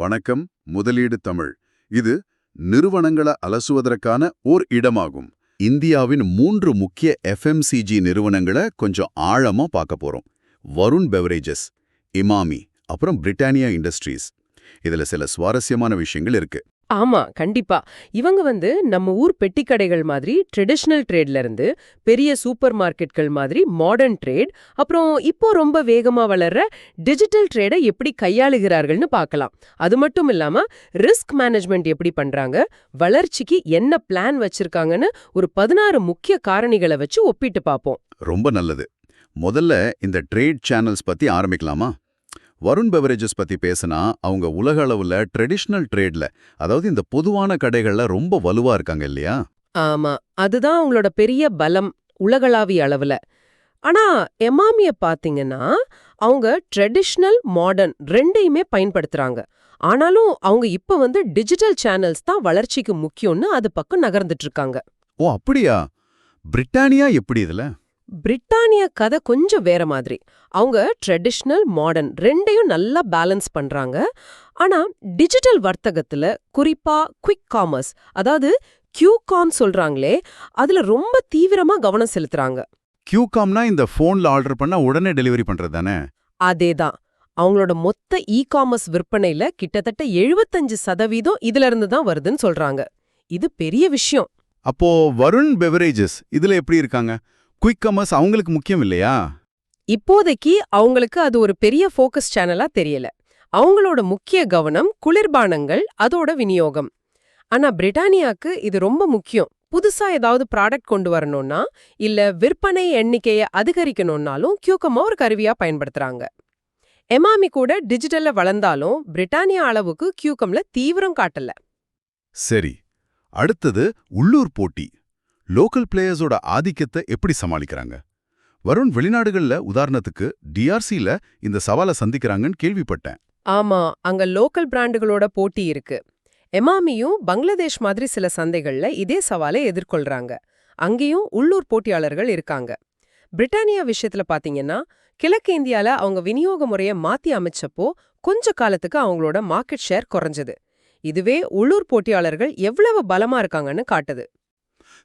வணக்கம் முதலீடு தமிழ். இது நிறுவனங்களை அலசுவதற்கான ஓர் இடமாகும். இந்தியாவின் மூன்று முக்கிய எஃப்எம்சிஜி நிறுவனங்களை கொஞ்சம் ஆழமா பார்க்க போறோம். வருண் பெவரேஜஸ் இமாமி அப்புறம் பிரிட்டானியா இண்டஸ்ட்ரீஸ் இதுல சில சுவாரஸ்யமான விஷயங்கள் இருக்கு. ஆமா கண்டிப்பா. இவங்க வந்து நம்ம ஊர் பெட்டிக்கடைகள் மாதிரி ட்ரெடிஷ்னல் ட்ரேட்ல இருந்து பெரிய சூப்பர் மார்க்கெட்கள் மாதிரி மாடர்ன் ட்ரேட் அப்புறம் இப்போ ரொம்ப வேகமா வளர்ற டிஜிட்டல் ட்ரேடை எப்படி கையாளுகிறார்கள்னு பார்க்கலாம். அது மட்டும் இல்லாம ரிஸ்க் மேனேஜ்மெண்ட் எப்படி பண்றாங்க வளர்ச்சிக்கு என்ன பிளான் வச்சிருக்காங்கன்னு ஒரு பதினாறு முக்கிய காரணிகளை வச்சு ஒப்பிட்டு பார்ப்போம். ரொம்ப நல்லது. முதல்ல இந்த ட்ரேட் சேனல்ஸ் பத்தி ஆரம்பிக்கலாமா? வருண் பெவரேஜஸ் பத்தி பேசினா அவங்க உலக அளவுல ட்ரெடிஷ்னல் ட்ரேட்ல அதாவது இந்த பொதுவான கடைகள்ல ரொம்ப வலுவா இருக்காங்க இல்லையா? ஆமா. அதுதான் அவங்களோட பெரிய பலம் உலகளாவிய அளவுல. ஆனா எமாமிய பாத்தீங்கன்னா அவங்க ட்ரெடிஷ்னல் மாடர்ன் ரெண்டையுமே பயன்படுத்துறாங்க. ஆனாலும் அவங்க இப்ப வந்து டிஜிட்டல் சேனல்ஸ் தான் வளர்ச்சிக்கு முக்கியம்னு அது பக்கம் நகர்ந்துட்டு இருக்காங்க. ஓ அப்படியா? பிரிட்டானியா எப்படி இதுல? பிரிட்டானிய கதை கொஞ்சம் வேற மாதிரி. அவங்க ட்ரெடிஷ்னல் மாடர்ன் ரெண்டையும் நல்லா பேலன்ஸ் பண்றாங்க. ஆனா டிஜிட்டல் வர்த்தகத்துல குறிப்பா குவிக் காமர்ஸ் அதாவது கியூகாம் சொல்றாங்களே அதுல ரொம்ப தீவிரமா கவனம் செலுத்துறாங்க. கியூகாம்னா இந்த ஃபோன்ல ஆர்டர் பண்ணா உடனே டெலிவரி பண்றது தானே? அதேதான். அவங்களோட மொத்த இ காமர்ஸ் விற்பனையில கிட்டத்தட்ட 75% சதவீதம் இதுல இருந்து தான் வருதுன்னு சொல்றாங்க. இது பெரிய விஷயம். அப்போ வருண் பெவரேஜஸ் இதுல எப்படி இருக்காங்க? குயிக் கமர்ஸ் அவங்களுக்கு முக்கியம் இல்லையா? இப்போதைக்கு அவங்களுக்கு அது ஒரு பெரிய ஃபோக்கஸ் சேனலா தெரியல. அவங்களோட முக்கிய கவனம் குளிர்பானங்கள் அதோட விநியோகம். ஆனா பிரிட்டானியாக்கு இது ரொம்ப முக்கியம். புதுசா ஏதாவது ப்ராடக்ட் கொண்டு வரணும்னா இல்ல விற்பனை எண்ணிக்கையை அதிகரிக்கணும்னாலும் கியூகமா ஒரு கருவியா பயன்படுத்துறாங்க. எமாமி கூட டிஜிட்டல்ல வளர்ந்தாலும் பிரிட்டானியா அளவுக்கு கியூகம்ல தீவிரம் காட்டல. சரி அடுத்தது உள்ளூர் போட்டி. லோக்கல் பிளேயர்ஸோட ஆதிக்கத்தை எப்படி சமாளிக்கிறாங்க? வருண் வெளிநாடுகள்ல உதாரணத்துக்கு டிஆர்சில இந்த சவாலை சந்திக்கிறாங்கன்னு கேள்விப்பட்டேன். ஆமா அங்க லோக்கல் பிராண்டுகளோட போட்டி இருக்கு. எமாமியும் பங்களாதேஷ் மாதிரி சில சந்தைகள்ல இதே சவாலை எதிர்கொள்றாங்க. அங்கேயும் உள்ளூர் போட்டியாளர்கள் இருக்காங்க. பிரிட்டானியா விஷயத்துல பாத்தீங்கன்னா கிழக்கு இந்தியால அவங்க விநியோக முறைய மாத்தி அமைச்சப்போ கொஞ்ச காலத்துக்கு அவங்களோட மார்க்கெட் ஷேர் குறைஞ்சது. இதுவே உள்ளூர் போட்டியாளர்கள் எவ்வளவு பலமா இருக்காங்கன்னு காட்டுது.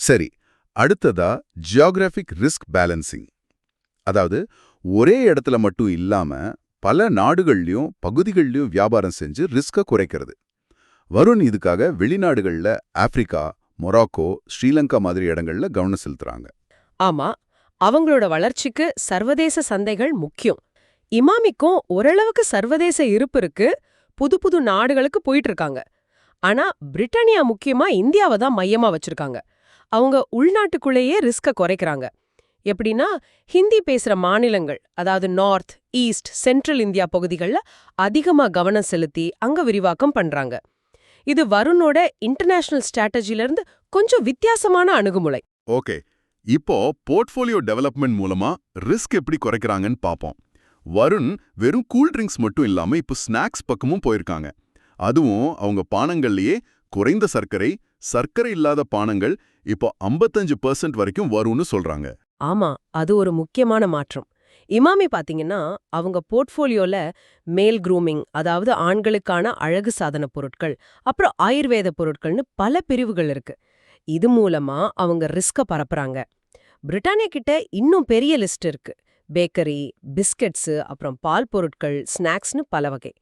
சரி அடுத்ததா ஜியோகிராஃபிக் ரிஸ்க் பேலன்சிங் அதாவது ஒரே இடத்துல மட்டும் இல்லாம பல நாடுகள்லயும் பகுதிகள்லயும் வியாபாரம் செஞ்சு ரிஸ்கை குறைக்கிறது. வருண் இதுக்காக வெளிநாடுகள்ல ஆப்பிரிக்கா மொராக்கோ ஸ்ரீலங்கா மாதிரி இடங்கள்ல கவனம் செலுத்துறாங்க. ஆமா அவங்களோட வளர்ச்சிக்கு சர்வதேச சந்தைகள் முக்கியம். இமாமிக்கும் ஓரளவுக்கு சர்வதேச இருப்பு இருக்கு புது புது நாடுகளுக்கு போயிட்டு இருக்காங்க. ஆனா பிரிட்டானியா முக்கியமா இந்தியாவை தான் மையமா வச்சிருக்காங்க. அவங்க உள்நாட்டுக்குள்ளேயே ரிஸ்கை குறைக்கிறாங்க. எப்படின்னா ஹிந்தி பேசுற மாநிலங்கள் அதாவது நார்த் ஈஸ்ட் சென்ட்ரல் இந்தியா பகுதிகளில் அதிகமா கவனம் செலுத்தி அங்க விரிவாக்கம் பண்றாங்க. இது வருணோட இன்டர்நேஷனல் ஸ்ட்ராட்டஜிலிருந்து கொஞ்சம் வித்தியாசமான அணுகுமுறை. ஓகே. இப்போ போர்ட்ஃபோலியோ டெவலப்மெண்ட் மூலமா ரிஸ்க் எப்படி குறைக்கிறாங்கன்னு பாப்போம். வருண் வெறும் கூல் ட்ரிங்க்ஸ் மட்டும் இல்லாம இப்போ ஸ்நாக்ஸ் பக்கமும் போயிருக்காங்க. அதுவும் அவங்க பானங்கள்லயே குறைந்த சர்க்கரை சர்க்கரை இல்லாத பானங்கள் இப்போ 55% வரைக்கும் வரும்னு சொல்றாங்க. ஆமா அது ஒரு முக்கியமான மாற்றம். இமாமி பாத்தீங்கன்னா அவங்க போர்ட்ஃபோலியோல மேல் க்ரூமிங் அதாவது ஆண்களுக்கான அழகு சாதன பொருட்கள் அப்புறம் ஆயுர்வேத பொருட்கள்னு பல பிரிவுகள் இருக்கு. இது மூலமா அவங்க ரிஸ்க பரப்புறாங்க. பிரிட்டானியா கிட்ட இன்னும் பெரிய லிஸ்ட் இருக்கு. பேக்கரி பிஸ்கட்ஸ் அப்புறம் பால் பொருட்கள் ஸ்நாக்ஸ்னு பல வகை.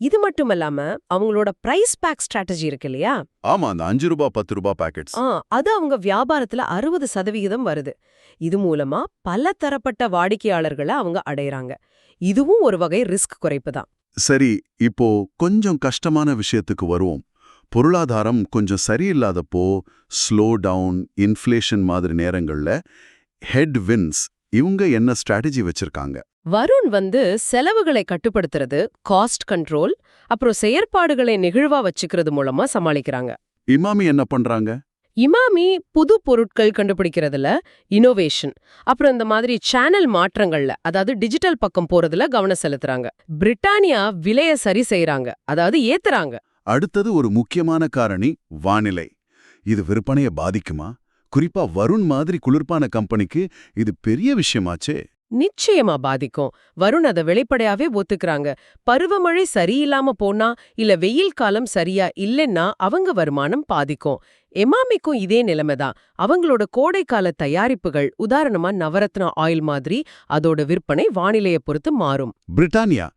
இது மட்டும் இல்லாம அவங்களோட பிரைஸ் பேக் ஸ்ட்ராட்டஜி இருக்கு இல்லையா? ஆமா அந்த அஞ்சு ரூபா பத்து ரூபா பாக்கெட்ஸ் அது அவங்க வியாபாரத்துல அறுபது சதவிகிதம் வருது. இது மூலமா பல தரப்பட்ட வாடிக்கையாளர்களை அவங்க அடையறாங்க. இதுவும் ஒரு வகை ரிஸ்க் குறைப்பு தான். சரி இப்போ கொஞ்சம் கஷ்டமான விஷயத்துக்கு வருவோம். பொருளாதாரம் கொஞ்சம் சரியில்லாதப்போ ஸ்லோ டவுன் இன்ஃப்ளேஷன் மாதிரி நேரங்கள்ல ஹெட் வின்ஸ் இவங்க என்ன ஸ்ட்ராட்டஜி வச்சிருக்காங்க? வருண் வந்து செலவுகளை கட்டுப்படுத்துறது காஸ்ட் கண்ட்ரோல் அப்புறம் செயற்பாடுகளை நெகிழ்வா வச்சுக்கிறது மூலமா சமாளிக்கிறாங்க. இமாமி என்ன பண்றாங்க? இமாமி புது பொருட்கள் கண்டுபிடிக்கிறதுல இனோவேஷன் அப்புறம் இந்த மாதிரி சேனல் மாற்றங்கள்ல அதாவது டிஜிட்டல் பக்கம் போறதுல கவனம் செலுத்துறாங்க. பிரிட்டானியா விலைய சரி செய்யறாங்க அதாவது ஏத்துறாங்க. அடுத்தது ஒரு முக்கியமான காரணி வானிலை. இது விற்பனையை பாதிக்குமா? குறிப்பா வருண் மாதிரி குளிர்பான கம்பெனிக்கு இது பெரிய விஷயமாச்சே. நிச்சயமா பாதிக்கும். வருண் அத வெளிப்படையாவே ஒத்துக்கிறாங்க. பருவமழை சரியில்லாம போனா இல்ல வெயில் காலம் சரியா இல்லைன்னா அவங்க வருமானம் பாதிக்கும். எமாமிக்கும் இதே நிலைமைதான். அவங்களோட கோடைக்கால தயாரிப்புகள் உதாரணமா நவரத்ன ஆயில் மாதிரி அதோட விற்பனை வானிலையை பொறுத்து மாறும். பிரிட்டானியா?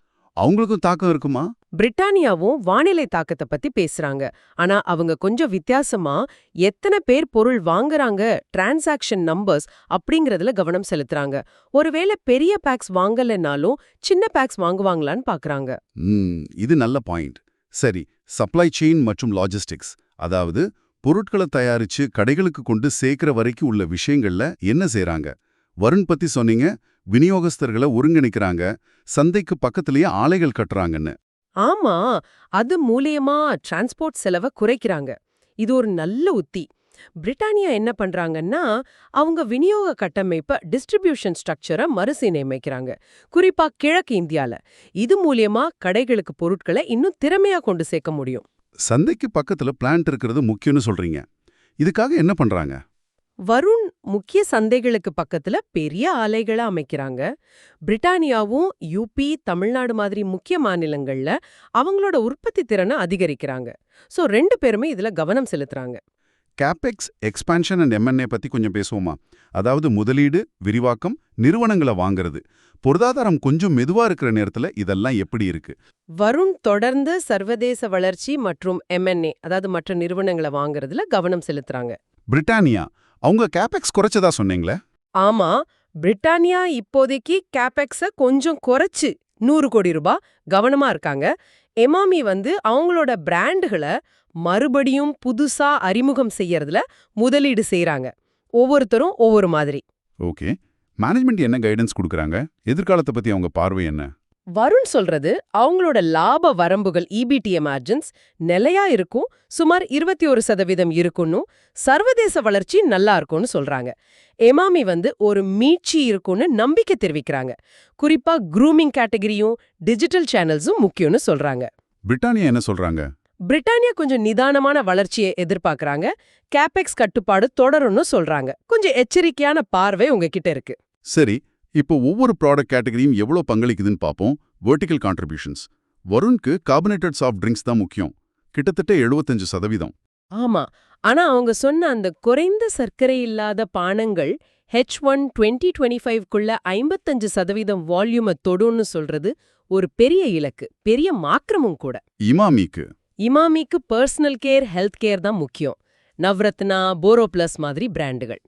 அவங்களுக்கும் தாக்கம் இருக்குமா? பிரிட்டானியாவும் வானிலை தாக்கத்தை பத்தி பேசுறாங்க. ஆனா அவங்க கொஞ்சம் வித்தியாசமா எத்தனை பேர் பொருள் வாங்குறாங்க டிரான்சாக்ஷன் நம்பர்ஸ் அப்படிங்கறதுல கவனம் செலுத்துறாங்க. ஒருவேளை பெரிய பேக்ஸ் வாங்கலைன்னாலும் சின்ன பேக்ஸ் வாங்குவாங்களான்னு பாக்குறாங்க. இது நல்ல பாயிண்ட் சரி சப்ளை செயின் மற்றும் லாஜிஸ்டிக்ஸ் அதாவது பொருட்களை தயாரிச்சு கடைகளுக்கு கொண்டு சேர்க்கிற வரைக்கும் உள்ள விஷயங்கள்ல என்ன செய்றாங்க? வருண் பத்தி சொன்னீங்க விநியோகஸ்தர்களை ஒருங்கிணைக்கிறாங்க சந்தைக்கு பக்கத்திலேயே ஆலைகள் கட்டுறாங்கன்னு. ஆமா அது மூலியமா டிரான்ஸ்போர்ட் செலவை குறைக்கிறாங்க. இது ஒரு நல்ல உத்தி. பிரிட்டானியா என்ன பண்றாங்கன்னா அவங்க விநியோக கட்டமைப்ப டிஸ்ட்ரிபியூஷன் ஸ்ட்ரக்சரை மறுசீரமைக்கிறாங்க. குறிப்பா கிழக்கு இந்தியால. இது மூலியமா கடைகளுக்கு பொருட்களை இன்னும் திறமையா கொண்டு சேர்க்க முடியும். சந்தைக்கு பக்கத்துல பிளான்ட் இருக்கிறது முக்கியம்னு சொல்றீங்க. இதுக்காக என்ன பண்றாங்க? வருண் முக்கிய சந்தைகளுக்கு பக்கத்துல பெரிய ஆலைகளை அமைக்கிறாங்க. பிரிட்டானியாவும் யூபி தமிழ்நாடு மாதிரி முக்கிய மாநிலங்கள்ல அவங்களோட உற்பத்தி திறனை அதிகரிக்கிறாங்க. சோ ரெண்டு பேருமே இதுல கவனம் செலுத்துறாங்க. Capex expansion and M and A பத்தி கொஞ்சம் பேசுவோமா? அதாவது முதலீடு விரிவாக்கம் நிறுவனங்களை வாங்குறது. பொருளாதாரம் கொஞ்சம் மெதுவா இருக்கிற நேரத்துல இதெல்லாம் எப்படி இருக்கு? வருண் தொடர்ந்து சர்வதேச வளர்ச்சி மற்றும் எம்என்ஏ அதாவது மற்ற நிறுவனங்களை வாங்குறதுல கவனம் செலுத்துறாங்க. பிரிட்டானியா? அவங்க கேபெக்ஸ் குறைச்சதா சொன்னீங்களே? ஆமா. பிரிட்டானியா இப்போதைக்கு கேபெக்ஸ கொஞ்சம் குறைச்சு நூறு கோடி ரூபாய் கவனமா இருக்காங்க. எமாமி வந்து அவங்களோட பிராண்டுகளை மறுபடியும் புதுசா அறிமுகம் செய்யறதுல முதலீடு செய்றாங்க. ஒவ்வொருத்தரும் ஒவ்வொரு மாதிரி. ஓகே. மேனேஜ்மெண்ட் என்ன கைடன்ஸ் கொடுக்குறாங்க? எதிர்காலத்தை பத்தி அவங்க பார்வை என்ன? வருண் சொல்றது அவங்களோட லாப வரம்புகள் E இபிடிஎம் மார்ஜின்ஸ் நிலையா இருக்கும் சுமார் இருபத்தி ஒரு சதவீதம் இருக்கும்னு சர்வதேச வளர்ச்சி நல்லா இருக்கும்னு சொல்றாங்க. எமாமி வந்து ஒரு மீட்சி இருக்கும்னு நம்பிக்கை தெரிவிக்கிறாங்க. குறிப்பா க்ரூமிங் கேட்டகரியும் டிஜிட்டல் சேனல்ஸும் முக்கியம்னு சொல்றாங்க. பிரிட்டானியா என்ன சொல்றாங்க? பிரிட்டானியா கொஞ்சம் நிதானமான வளர்ச்சியை எதிர்பார்க்கறாங்க. கேபெக்ஸ் கட்டுப்பாடு தொடரும்னு சொல்றாங்க. கொஞ்சம் எச்சரிக்கையான பார்வை உங்ககிட்ட இருக்கு. சரி இப்போ ஒவ்வொரு ப்ராடக்ட் கேட்டகரியும் எவ்வளோ பங்களிக்குதுன்னு பார்ப்போம். வெர்டிகல் கான்ட்ரிபியூஷன்ஸ் வருண்க்கு கார்பனேட்டட் சாஃப்ட் ட்ரிங்க்ஸ் தான் முக்கியம். கிட்டத்தட்ட 75% சதவீதம். ஆமா. ஆனா அவங்க சொன்ன அந்த குறைந்த சர்க்கரை இல்லாத பானங்கள் ஹெச் ஒன் டுவெண்ட்டி டுவெண்ட்டி ஃபைவ்க்குள்ள ஐம்பத்தஞ்சு சதவீதம் வால்யூமை தொடும்னு சொல்றது ஒரு பெரிய இலக்கு. பெரிய மாற்றமும் கூட. இமாமிக்கு. இமாமிக்கு பர்சனல் கேர் ஹெல்த் கேர் தான் முக்கியம். நவ்ரத்னா போரோ பிளஸ் மாதிரி பிராண்டுகள்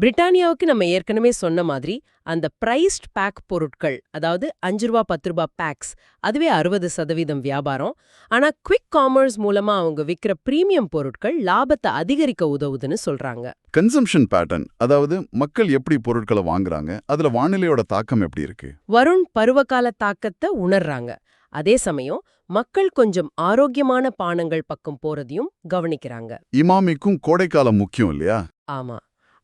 பிரிட்டானியாவுக்கு நம்ம ஏற்கனவே சொன்ன மாதிரி அந்த பிரைஸ்ட் பேக் பொருட்கள் அதாவது அஞ்சு ரூபா பத்து ரூபா பேக்ஸ் அதுவே அறுபது சதவீதம் வியாபாரம். ஆனா குவிக் காமர்ஸ் மூலமா அவங்க விக்கிற பிரீமியம் பொருட்கள் லாபத்தை அதிகரிக்க உதவுதுன்னு சொல்றாங்க. கன்சம்ஷன் பேட்டர்ன் அதாவது மக்கள் எப்படி பொருட்களை வாங்குறாங்க அதுல வானிலையோட தாக்கம் எப்படி இருக்கு? வருண் பருவகால தாக்கத்தை உணர்றாங்க. அதே சமயம் மக்கள் கொஞ்சம் ஆரோக்கியமான பானங்கள் பக்கம் போறதையும் கவனிக்கிறாங்க. இமாமிக்கும் கோடைக்காலம் முக்கியம் இல்லையா? ஆமா.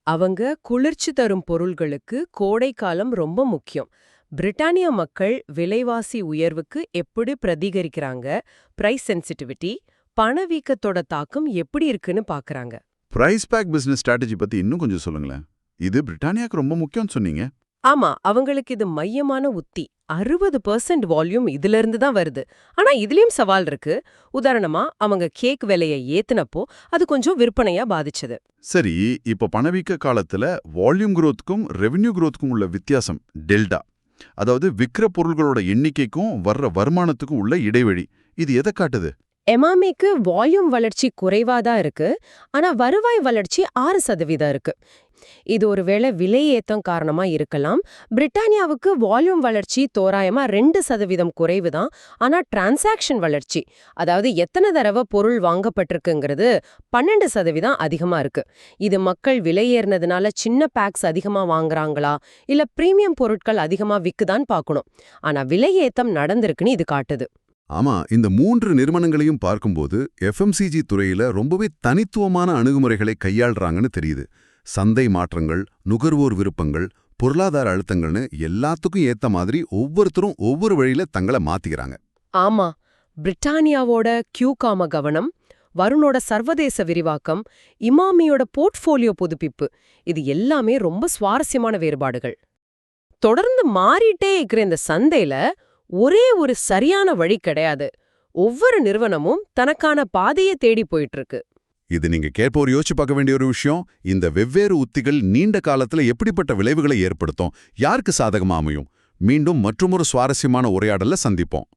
அவங்க குளிர்ச்சி தரும் பொருள்களுக்கு கோடைக்காலம் ரொம்ப முக்கியம். பிரிட்டானியா மக்கள் விலைவாசி உயர்வுக்கு எப்படி பிரதிகரிக்கிறாங்க? பிரைஸ் சென்சிட்டிவிட்டி பணவீக்கத்தோட தாக்கம் எப்படி இருக்குன்னு பாக்குறாங்க. பிரைஸ் பேக் பிசினஸ் ஸ்ட்ராட்டஜி பத்தி இன்னும் கொஞ்சம் சொல்லுங்களேன். இது பிரிட்டானியாக்கு ரொம்ப முக்கியம்னு சொன்னீங்க? ஆமா அவங்களுக்கு இது மையமான உத்தி. அறுபது பர்சன்ட் வால்யூம் இதுல இருந்து தான் வருது. ஆனா இதுலயும் சவால் இருக்கு. உதாரணமா அவங்க கேக் விலையை ஏத்துனப்போ அது கொஞ்சம் விற்பனையா பாதிச்சது. சரி இப்போ பணவீக்க காலத்துல வால்யூம் growthக்கும் ரெவென்யூ growthக்கும் உள்ள வித்தியாசம் டெல்டா அதாவது விக்கிற பொருள்களோட எண்ணிக்கைக்கும் வர்ற வருமானத்துக்கும் உள்ள இடைவெளி. இது எதை காட்டுது? எமாமிக்கு வால்யூம் வளர்ச்சி குறைவாதான் இருக்கு. ஆனா வருவாய் வளர்ச்சி ஆறு சதவீதம் இருக்கு. இது ஒருவேளை விலையேத்தம் காரணமா இருக்கலாம். பிரிட்டானியாவுக்கு வால்யூம் வளர்ச்சி தோராயமா ரெண்டு சதவீதம் குறைவு தான் ஆனா டிரான்சாக்ஷன் வளர்ச்சி அதாவது எத்தனை தடவை பொருள் வாங்கப்பட்டிருக்குங்கிறது பன்னெண்டு சதவீதம் அதிகமா இருக்கு. இது மக்கள் விலையேறினதுனால சின்ன பேக்ஸ் அதிகமா வாங்குறாங்களா? இல்ல பிரீமியம் பொருட்கள் அதிகமா விக்குதான்னு பார்க்கணும். ஆனா விலையேற்றம் நடந்திருக்குன்னு இது காட்டுது. ஆமா இந்த மூன்று நிறுவனங்களையும் பார்க்கும்போது எஃப்எம்சிஜி துறையில ரொம்பவே தனித்துவமான அணுகுமுறைகளை கையாள்றாங்கன்னு தெரியுது. சந்தை மாற்றங்கள் நுகர்வோர் விருப்பங்கள் பொருளாதார அழுத்தங்கள்னு எல்லாத்துக்கும் ஏத்த மாதிரி ஒவ்வொருத்தரும் ஒவ்வொரு வழியில தங்களை மாத்திக்கிறாங்க. ஆமா. பிரிட்டானியாவோட கியூகாம கவனம் வருணோட சர்வதேச விரிவாக்கம் இமாமியோட போர்ட்ஃபோலியோ புதுப்பிப்பு இது எல்லாமே ரொம்ப சுவாரஸ்யமான வேறுபாடுகள். தொடர்ந்து மாறிட்டே இருக்கிற இந்த சந்தையில ஒரே ஒரு சரியான வழி கிடையாது. ஒவ்வொரு நிறுவனமும் தனக்கான பாதையை தேடி போயிட்டு இருக்கு. இது நீங்க கேட்போர் யோசிச்சு பார்க்க வேண்டிய ஒரு விஷயம். இந்த வெவ்வேறு உத்திகள் நீண்ட காலத்துல எப்படிப்பட்ட விளைவுகளை ஏற்படுத்தும்? யாருக்கு சாதகமா அமையும்? மீண்டும் மற்றுமொரு சுவாரஸ்யமான உரையாடல்ல சந்திப்போம்.